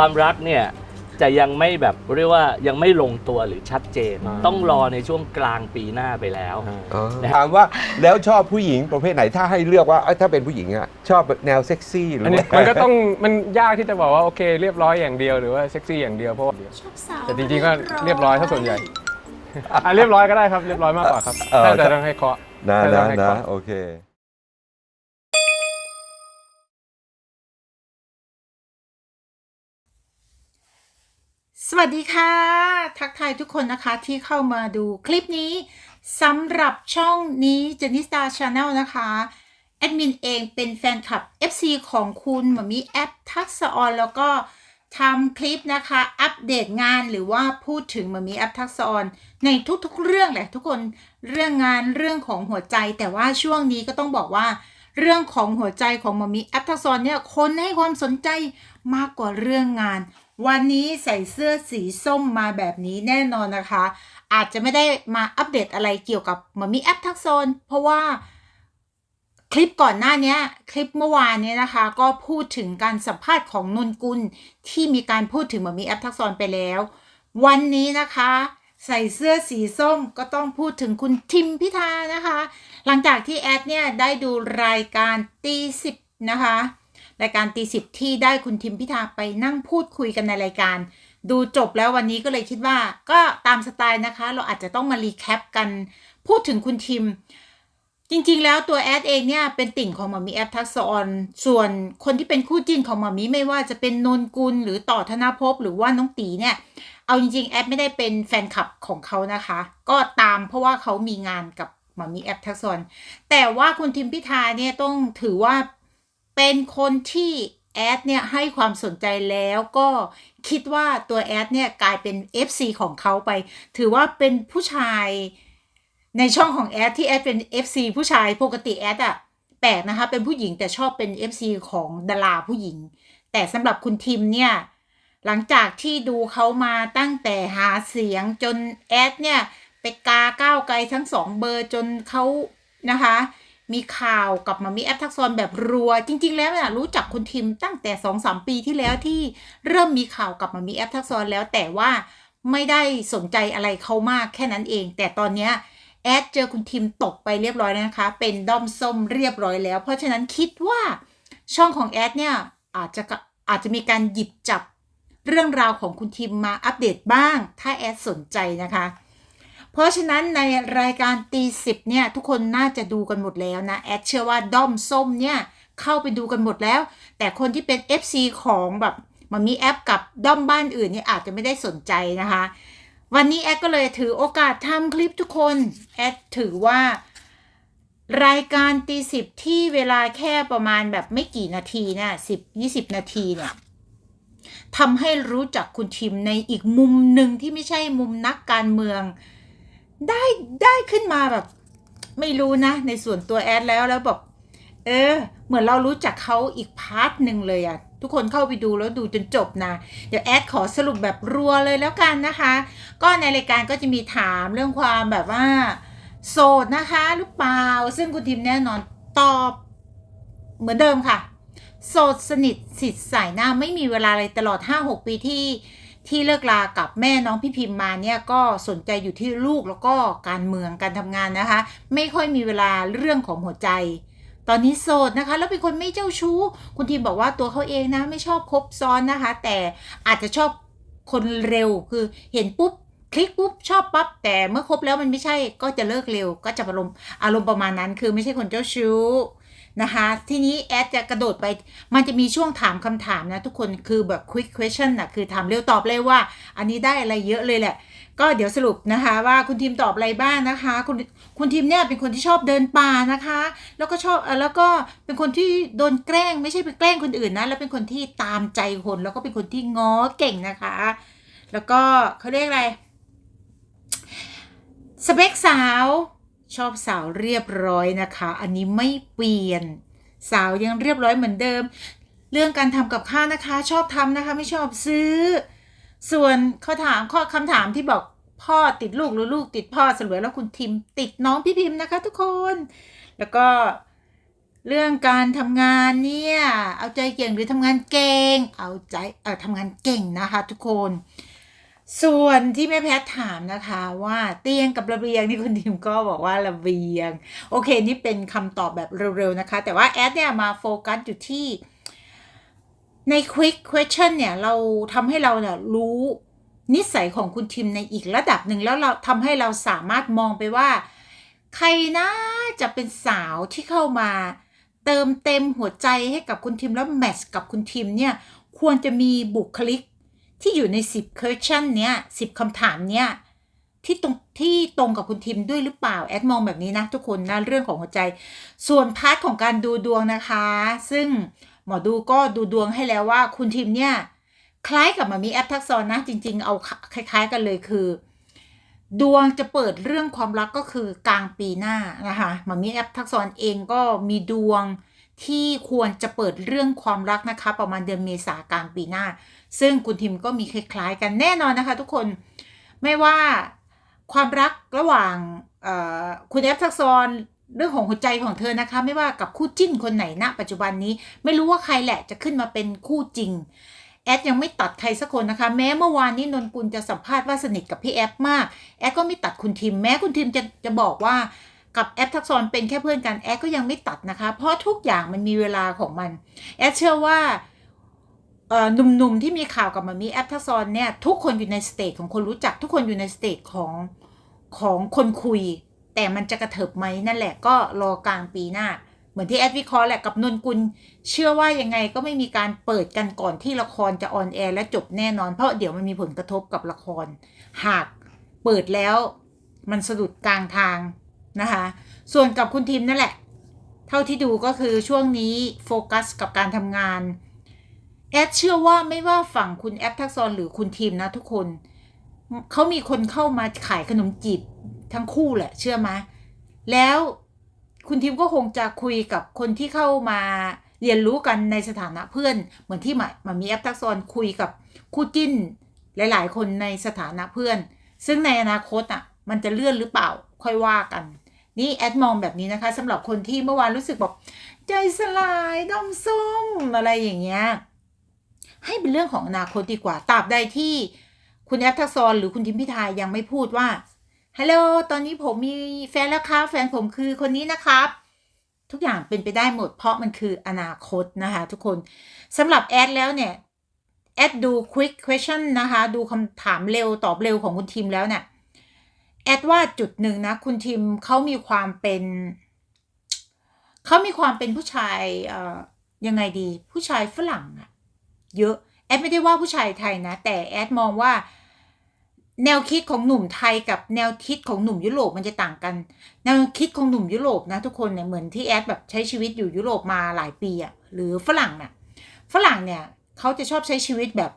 ความรักเนี่ยจะยังไม่แบบเรียกว่ายังไม่ลงตัวหรือชัดเจน อ่า ต้องรอในช่วงกลางปีหน้าไปแล้วถามว่าแล้วชอบผู้หญิงประเภทไหนถ้าให้เลือกว่าเอ้ยถ้าเป็นผู้หญิงอะชอบแนวเซ็กซี่หรืออันนี้ว่ามันก็ต้องมันยากที่จะบอกว่าโอเคเรียบร้อยอย่างเดียวหรือว่าเซ็กซี่อย่างเดียวเพราะว่า ชอบสาวแต่จริงๆก็เรียบร้อยถ้าส่วนใหญ่ อะเรียบร้อยก็ได้ครับเรียบร้อยมากกว่าครับเออถ้าจะต้องให้เคาะนะถ้าจะนะต้องให้นะเคาะ โอเค สวัสดีค่ะ ทักทายทุกคนนะคะที่เข้ามาดูคลิปนี้สำหรับช่องนี้ j e n n i s t a r Channel นะคะแอดมินเองเป็นแฟนคลับ FC ของคุณหมามีแอปทักษออนแล้วก็ทำคลิปนะคะ อัปเดตงานหรือว่าพูดถึงหมามีแอปทักษออนในทุกๆเรื่องแหละทุกคนเรื่องงานเรื่องของหัวใจ แต่ว่าช่วงนี้ก็ต้องบอกว่าเรื่องของหัวใจของมามีแอปทักษออนเนี่ยคนให้ความสนใจมากกว่าเรื่องงาน วันนี้ใส่เสื้อสีส้มมาแบบนี้แน่นอนนะคะ อาจจะไม่ได้มาอัปเดตอะไรเกี่ยวกับหมามีแอปทักษะอนเพราะว่าคลิปก่อนหน้านี้คลิปเมื่อวานเนี้ยนะคะ ก็พูดถึงการสัมภาษณ์ของนนกุลที่มีการพูดถึงหมามีแอปทักษะออนไปแล้ว วันนี้นะคะ ใส่เสื้อสีส้มก็ต้องพูดถึงคุณทิมพิธานะคะ หลังจากที่แอดเนี่ยได้ดูรายการตีสิบนะคะ รายการตีสิบที่ได้คุณทิมพิธาไปนั่งพูดคุยกันในรายการ ดูจบแล้ววันนี้ก็เลยคิดว่า ก็ตามสไตล์นะคะ เราอาจจะต้องมารีแคปกัน พูดถึงคุณทิม จริงๆแล้วตัวแอดเองเนี่ยเป็นติ่งของหมอมีแอปทักษออนส่วนคนที่เป็นคู่จิ้นของหมอมีไม่ว่าจะเป็นนนกุลหรือต่อธนภพหรือว่าน้องตีเนี่ยเอาจริงๆแอดไม่ได้เป็นแฟนคลับของเขานะคะ ก็ตามเพราะว่าเขามีงานกับหมอมีแอปทักษอนแต่ว่าคุณทิมพิธาเนี่ยต้องถือว่า เป็นคนที่แอดเนี่ยให้ความสนใจแล้วก็คิดว่าตัวแอดเนี่ยกลายเป็น FC ของเขาไป ถือว่าเป็นผู้ชายในช่องของแอดที่แอดเป็น FC ผู้ชายปกติแอดอะแปลกนะคะเป็นผู้หญิงแต่ชอบเป็น FC ของดาราผู้หญิง แต่สำหรับคุณทิมเนี่ยหลังจากที่ดูเขามาตั้งแต่หาเสียงจนแอดเนี่ยไปกาก้าวไกลทั้งสองเบอร์จนเขานะคะ มีข่าวกับมามีแอปทักษรแบบรัว จริง ๆ แล้วเนี่ยรู้จักคุณทิมตั้งแต่สองสามปีที่แล้วที่เริ่มมีข่าวกับมามีแอปทักษรแล้วแต่ว่าไม่ได้สนใจอะไรเขามากแค่นั้นเอง แต่ตอนเนี้ยแอดเจอคุณทิมตกไปเรียบร้อยนะคะ เป็นด้อมส้มเรียบร้อยแล้ว เพราะฉะนั้นคิดว่าช่องของแอดเนี่ยอาจจะอาจจะมีการหยิบจับเรื่องราวของคุณทิมมาอัปเดตบ้าง ถ้าแอดสนใจนะคะ เพราะฉะนั้นในรายการตีสิบเนี่ยทุกคนน่าจะดูกันหมดแล้วนะแอดเชื่อว่าด้อมส้มเนี่ยเข้าไปดูกันหมดแล้ว แต่คนที่เป็น FC ของแบบมันมีแอปกับด้อมบ้านอื่นเนี่ยอาจจะไม่ได้สนใจนะคะ วันนี้แอดก็เลยถือโอกาสทำคลิปทุกคนแอดถือว่า รายการตีสิบที่เวลาแค่ประมาณแบบไม่กี่นาทีเนี่ยสิบยี่สิบนาทีเนี่ยทำให้รู้จักคุณทิมในอีกมุมหนึ่งที่ไม่ใช่มุมนักการเมือง ได้ได้ขึ้นมาแบบ ไม่รู้นะ ในส่วนตัวแอดแล้วแล้วแบบเออ เหมือนเรารู้จักเขาอีกพาร์ทหนึ่งเลยอะทุกคนเข้าไปดูแล้วดูจนจบนะ เดี๋ยวแอดขอสรุปแบบรัวเลยแล้วกันนะคะ ก็ในรายการก็จะมีถามเรื่องความแบบว่า โสดนะคะหรือเปล่า ซึ่งคุณทิมแน่นอนตอบ เหมือนเดิมค่ะ โสดสนิทสิทธิ์สายหน้าไม่มีเวลาเลยตลอด 5-6 ปีที่ ที่เลิกลากับแม่น้องพี่พิมพ์มาเนี่ยก็สนใจอยู่ที่ลูกแล้วก็การเมืองการทำงานนะคะ ไม่ค่อยมีเวลาเรื่องของหัวใจ ตอนนี้โสดนะคะ แล้วเป็นคนไม่เจ้าชู้ คุณทีมบอกว่าตัวเขาเองนะไม่ชอบคบซ้อนนะคะ แต่อาจจะชอบคนเร็วคือเห็นปุ๊บคลิกปุ๊บชอบปั๊บแต่เมื่อคบแล้วมันไม่ใช่ก็จะเลิกเร็วก็จะอารมณ์อารมณ์ประมาณนั้นคือไม่ใช่คนเจ้าชู้ นะคะ ทีนี้แอดจะกระโดดไป มันจะมีช่วงถามคำถามนะทุกคนคือแบบ quick question นะคือถามเร็วตอบเลยว่า อันนี้ได้อะไรเยอะเลยแหละ ก็เดี๋ยวสรุปนะคะว่าคุณทีมตอบอะไรบ้างนะคะ คุณคุณทีมเนี่ยเป็นคนที่ชอบเดินป่านะคะ แล้วก็ชอบแล้วก็เป็นคนที่โดนแกล้งไม่ใช่ไปแกล้งคนอื่นนะแล้วเป็นคนที่ตามใจคนแล้วก็เป็นคนที่ง้อเก่งนะคะ แล้วก็เขาเรียกอะไรสเปคสาว ชอบสาวเรียบร้อยนะคะ อันนี้ไม่เปลี่ยน สาวยังเรียบร้อยเหมือนเดิม เรื่องการทำกับข้าวนะคะ ชอบทำนะคะ ไม่ชอบซื้อ ส่วนเขาถามข้อคำถามที่บอกพ่อติดลูกหรือลูกติดพ่อสรุปแล้วคุณทิมติดน้องพี่พิมพ์นะคะทุกคน แล้วก็เรื่องการทำงานเนี่ย เอาใจเก่งหรือทำงานเก่ง เอาใจเออทำงานเก่งนะคะทุกคน ส่วนที่แม่แพทถามนะคะว่าเตียงกับระเบียงนี่คุณทิมก็บอกว่าระเบียง โอเค นี่เป็นคำตอบแบบเร็วๆนะคะ แต่ว่าแอดเนี่ยมาโฟกัสอยู่ที่ใน quick question เนี่ยเราทำให้เราเนี่ยรู้นิสัยของคุณทิมในอีกระดับหนึ่งแล้วเราทำให้เราสามารถมองไปว่า ใครนะจะเป็นสาวที่เข้ามาเติมเต็มหัวใจให้กับคุณทิมแล้วแมทช์กับคุณทิมเนี่ยควรจะมีบุคลิก ที่อยู่ใน 10 question เนี้ย10คำถามเนี้ยที่ตรงที่ตรงกับคุณทิมด้วยหรือเปล่า แอดมองแบบนี้นะทุกคนนะเรื่องของหัวใจ ส่วนพาร์ทของการดูดวงนะคะ ซึ่งหมอดูก็ดูดวงให้แล้วว่าคุณทิมเนี่ยคล้ายกับมามีแอปทักษรนนะ จริง ๆ เอาคล้าย ๆ กันเลยคือ ดวงจะเปิดเรื่องความรักก็คือกลางปีหน้านะคะมามีแอปทักษรเองก็มีดวง ที่ควรจะเปิดเรื่องความรักนะคะ ประมาณเดือนเมษากลางปีหน้า ซึ่งคุณทิมก็มีคล้ายๆกันแน่นอนนะคะทุกคนไม่ว่าความรักระหว่างคุณแอปทักษรเรื่องของหัวใจของเธอนะคะ ไม่ว่ากับคู่จิ้นคนไหนณปัจจุบันนี้ไม่รู้ว่าใครแหละจะขึ้นมาเป็นคู่จริงแอดยังไม่ตัดใครสักคนนะคะ แม้เมื่อวานนี้นนกุลจะสัมภาษณ์ว่าสนิทกับพี่แอฟมาก แอดก็ไม่ตัดคุณทิม แม้คุณทิมจะจะบอกว่า กับแอปทักษรเป็นแค่เพื่อนกันแอดก็ยังไม่ตัดนะคะ เพราะทุกอย่างมันมีเวลาของมัน แอดเชื่อว่าหนุ่มๆที่มีข่าวกับมามีแอปทักษรเนี่ยทุกคนอยู่ในสเตจของคนรู้จักทุกคนอยู่ในสเตจของของคนคุย แต่มันจะกระเถิบไหมนั่นแหละก็รอกลางปีหน้า เหมือนที่แอดวิเคราะห์แหละกับนนกุล เชื่อว่ายังไงก็ไม่มีการเปิดกันก่อนที่ละครจะออนแอร์และจบแน่นอน เพราะเดี๋ยวมันมีผลกระทบกับละคร หากเปิดแล้วมันสะดุดกลางทาง นะคะ ส่วนกับคุณทีมนั่นแหละ เท่าที่ดูก็คือช่วงนี้โฟกัสกับการทำงาน แอดเชื่อว่าไม่ว่าฝั่งคุณแอปทักษรหรือคุณทีมนะทุกคน เขามีคนเข้ามาขายขนมจีบทั้งคู่แหละ เชื่อไหมแล้วคุณทีมก็คงจะคุยกับคนที่เข้ามาเรียนรู้กันในสถานะเพื่อน เหมือนที่หมามามีแอปทักษรคุยกับคู่จิ้นหลาย ๆ คนในสถานะเพื่อน ซึ่งในอนาคตอะ มันจะเลื่อนหรือเปล่าค่อยว่ากัน นี่แอดมองแบบนี้นะคะสำหรับคนที่เมื่อวานรู้สึกบอกใจสลายดอมส้มอะไรอย่างเงี้ยให้เป็นเรื่องของอนาคตดีกว่าตราบใดที่คุณแอปทักษรหรือคุณทิมพิทายยังไม่พูดว่าฮัลโหลตอนนี้ผมมีแฟนแล้วครับ แฟนผมคือคนนี้นะครับ ทุกอย่างเป็นไปได้หมด เพราะมันคืออนาคตนะคะ ทุกคนสำหรับแอดแล้วเนี่ยแอดดู quick question นะคะ ดูคำถามเร็วตอบเร็วของคุณทีมแล้วเนี่ย แอดว่าจุดหนึ่งนะคุณทีมเขามีความเป็นเขามีความเป็นผู้ชายเอ่อยังไงดี ผู้ชายฝรั่งอะเยอะแอดไม่ได้ว่าผู้ชายไทยนะ แต่แอดมองว่า แนวคิดของหนุ่มไทยกับแนวคิดของหนุ่มยุโรปมันจะต่างกัน แนวคิดของหนุ่มยุโรปนะทุกคนเนี่ยเหมือนที่แอดแบบใช้ชีวิตอยู่ยุโรปมาหลายปีอะหรือฝรั่งน่ะฝรั่งเนี่ยเขาจะชอบใช้ชีวิตแบบ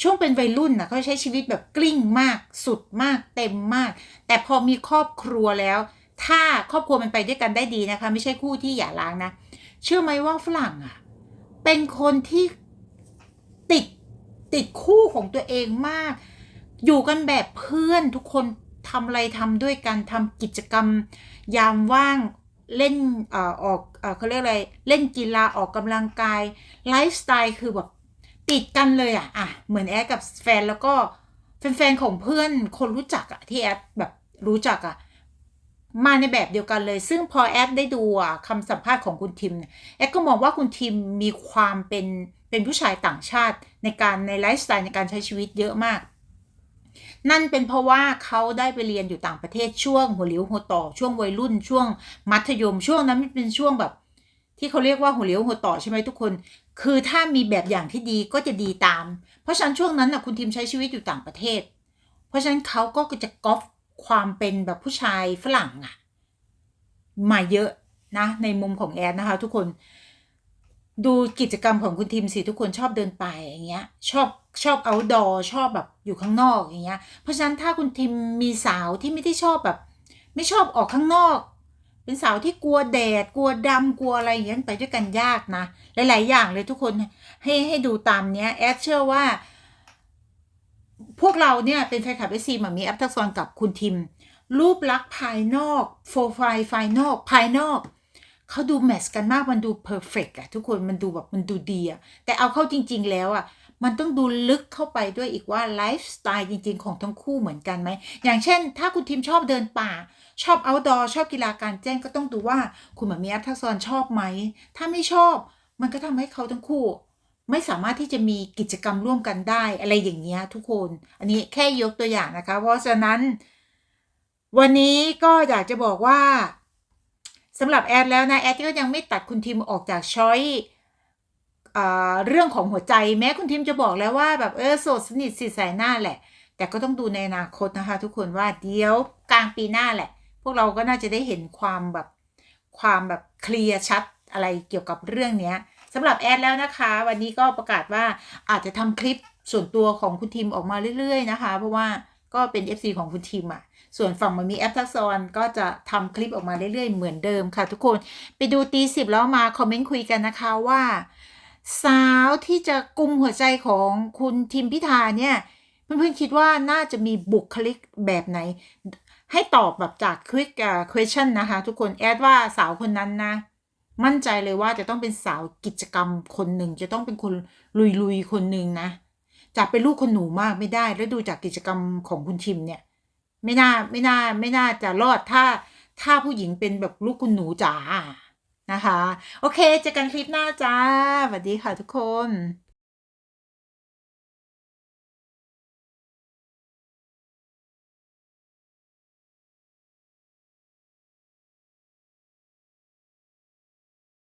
ช่วงเป็นวัยรุ่นนะเขาใช้ชีวิตแบบกลิ้งมาก สุดมาก เต็มมาก แต่พอมีครอบครัวแล้ว ถ้าครอบครัวมันไปด้วยกันได้ดีนะคะ ไม่ใช่คู่ที่หย่าร้างนะ เชื่อไหมว่าฝรั่งอะ เป็นคนที่ติดติดคู่ของตัวเองมาก อยู่กันแบบเพื่อนทุกคนทำอะไรทำด้วยกันทำกิจกรรม ยามว่างเล่นเออออกเออเขาเรียกอะไร เล่นกีฬาออกกำลังกายไลฟ์สไตล์คือแบบ ติดกันเลยอะอะเหมือนแอดกับแฟนแล้วก็แฟนๆของเพื่อนคนรู้จักอะที่แอดแบบรู้จักอะมาในแบบเดียวกันเลย ซึ่งพอแอดได้ดูคำสัมภาษณ์ของคุณทิมเนี่ยแอดก็มองว่าคุณทิมมีความเป็นเป็นผู้ชายต่างชาติในการในไลฟ์สไตล์ในการใช้ชีวิตเยอะมาก นั่นเป็นเพราะว่าเขาได้ไปเรียนอยู่ต่างประเทศช่วงหัวเลี้ยวหัวต่อช่วงวัยรุ่นช่วงมัธยมช่วงนั้นเป็นช่วงแบบ ที่เขาเรียกว่าหัวเลี้ยวหัวต่อใช่ไหมทุกคน คือถ้ามีแบบอย่างที่ดีก็จะดีตาม เพราะฉะนั้นช่วงนั้นนะคุณทิมใช้ชีวิตอยู่ต่างประเทศ เพราะฉะนั้นเขาก็จะก๊อปความเป็นแบบผู้ชายฝรั่งอะมาเยอะนะในมุมของแอดนะคะ ทุกคนดูกิจกรรมของคุณทีมสิทุกคนชอบเดินไปอย่างเงี้ยชอบชอบเอาดอชอบแบบอยู่ข้างนอกอย่างเงี้ยเพราะฉะนั้นถ้าคุณทีมมีสาวที่ไม่ได้ชอบแบบ ไม่ชอบออกข้างนอก เป็นสาวที่กลัวแดด กลัวดำกลัวอะไรอย่างเงี้ไปด้วยกันยากนะ หลาย ๆ อย่างเลยทุกคนให้ให้ดูตามเนี้ยแอดเชื่อว่า พวกเราเนี่ยเป็นแฟนคลับเอซีมามีแอปทักษรกับคุณทิม รูปลักษณ์ภายนอกโฟไฟล์ภายนอกภายนอกเขาดูแมทช์กันมากมันดูเพอร์เฟกอะทุกคนมันดูแบบมันดูดีอะแต่เอาเข้าจริง ๆ แล้วอะ มันต้องดูลึกเข้าไปด้วยอีกว่าไลฟ์สไตล์จริง ๆ ของทั้งคู่เหมือนกันไหม อย่างเช่น ถ้าคุณทีมชอบเดินป่า ชอบ outdoor ชอบกีฬาการแจ้งก็ต้องดูว่าคุณหมอมีอัทักษรชอบไหม ถ้าไม่ชอบ มันก็ทำให้เขาทั้งคู่ ไม่สามารถที่จะมีกิจกรรมร่วมกันได้อะไรอย่างเงี้ยทุกคน อันนี้แค่ยกตัวอย่างนะคะ เพราะฉะนั้น วันนี้ก็อยากจะบอกว่าสำหรับแอดแล้วนะแอดก็ยังไม่ตัดคุณทีมออกจากช้อย เรื่องของหัวใจแม้คุณทีมจะบอกแล้วว่าแบบเออโสดสนิทสิใส่หน้าแหละ แต่ก็ต้องดูในอนาคตนะคะ ทุกคนว่าเดี๋ยวกลางปีหน้าแหละ พวกเราก็น่าจะได้เห็นความแบบความแบบเคลียร์ชัดอะไรเกี่ยวกับเรื่องเนี้ยสำหรับแอดแล้วนะคะ วันนี้ก็ประกาศว่าอาจจะทำคลิปส่วนตัวของคุณทีมออกมาเรื่อย ๆ นะคะ เพราะว่าก็เป็น FC ของคุณทีมอะ ส่วนฝั่งมันมีแอปทักษรก็จะทำคลิปออกมาเรื่อยๆ เหมือนเดิมค่ะทุกคน ไปดูตีสิบแล้วมาคอมเมนต์คุยกันนะคะว่า สาวที่จะกุมหัวใจของคุณทิมพิธาเนี่ยเพื่อนๆคิดว่าน่าจะมีบุคลิกแบบไหน ให้ตอบแบบจาก quick uh, question นะคะ ทุกคนแอดว่าสาวคนนั้นนะ มั่นใจเลยว่าจะต้องเป็นสาวกิจกรรมคนหนึ่ง จะต้องเป็นคนลุยๆคนหนึ่งนะจะเป็นลูกคนหนูมากไม่ได้ แล้วดูจากกิจกรรมของคุณทิมเนี่ย ไม่น่าไม่น่าไม่น่าจะรอดถ้าถ้าผู้หญิงเป็นแบบลูกคุณหนูจ๋า นะคะ โอเคเจอกันคลิปหน้าจ้าสวัสดีค่ะทุกคน